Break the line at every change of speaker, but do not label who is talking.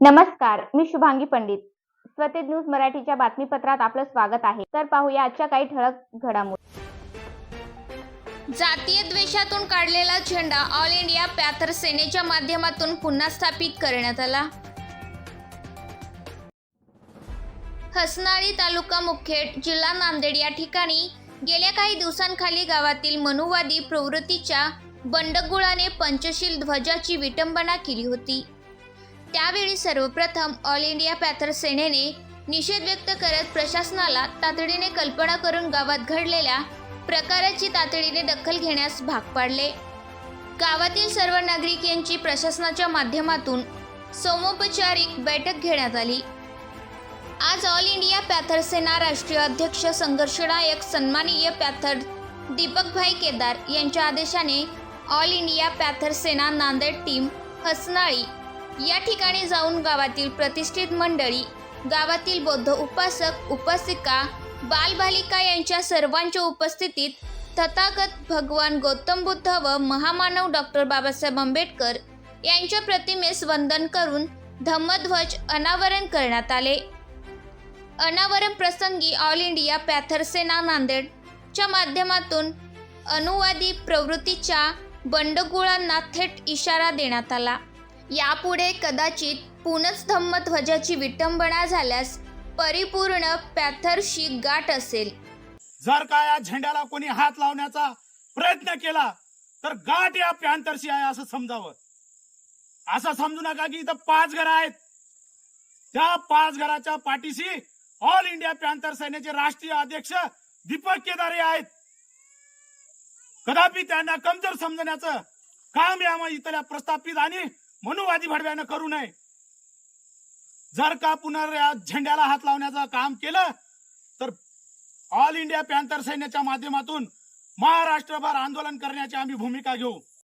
नमस्कार मी शुभांगी पंडित. स्वतेज न्यूज मराठीच्या बातमीपत्रात आपलं स्वागत आहे. तर पाहूया आजच्या काही ठळक घडामोडी.
जातीय द्वेषातून काढलेला झेंडा ऑल इंडिया पॅथर सेनेच्या माध्यमातून पुन्हा स्थापित करण्यात आला. हसनाळी तालुका मुखेड जिल्हा नांदेड या ठिकाणी गेल्या काही दिवसांखाली गावातील मनुवादी प्रवृत्तीच्या बंडगुळाने पंचशील ध्वजाची विटंबना केली होती. त्यावेळी सर्वप्रथम ऑल इंडिया पॅथर सेनेने निषेध व्यक्त करत प्रशासनाला तातडीने कल्पना करून गावात घडलेल्या प्रकाराची तातडीने दखल घेण्यास भाग पाडले. गावातील सर्व नागरिक यांची प्रशासनाच्या माध्यमातून सोमोपचारिक बैठक घेण्यात आली. आज ऑल इंडिया पॅथर सेना राष्ट्रीय अध्यक्ष संघर्षनायक सन्माननीय पॅथर दीपकभाई केदार यांच्या आदेशाने all India Panther Sena Nanded team Hasnali. या ठिकाणी जाऊन गावातील प्रतिष्ठित मंडळी गावातील बौद्ध उपासक उपासिका बालबालिका यांच्या सर्वांच्या उपस्थितीत तथागत भगवान गौतम बुद्ध व महामानव डॉक्टर बाबासाहेब आंबेडकर यांच्या प्रतिमेस वंदन करून धम्मध्वज अनावरण करण्यात आले. अनावरण प्रसंगी ऑल इंडिया पॅथर सेना नांदेडच्या माध्यमातून अनुवादी प्रवृत्तीच्या बंडगुळांना थेट इशारा देण्यात आला. यापुढे कदाचित पुनच धम्मध्वजाची विटंबना झाल्यास परिपूर्ण पॅथरशी गाठ असेल.
जर का या झेंड्याला कोणी हात लावण्याचा प्रयत्न केला तर गाठ या पॅन्थरशी आहे असं समजावं. असं समजू नका की इथं पाच घर आहेत. त्या पाच घराच्या पाठीशी ऑल इंडिया पॅन्थर सेनेचे राष्ट्रीय अध्यक्ष दीपक केदारे आहेत. कदापि त्यांना कमजोर समजण्याचं काम या इथल्या प्रस्थापित आणि मनुवादी भडव्यानं करू नये. जर का पुन्हा या झेंड्याला हात लावण्याचं काम केलं तर ऑल इंडिया पॅन्थर सैन्याच्या माध्यमातून महाराष्ट्रभर आंदोलन करण्याची आम्ही भूमिका घेऊ.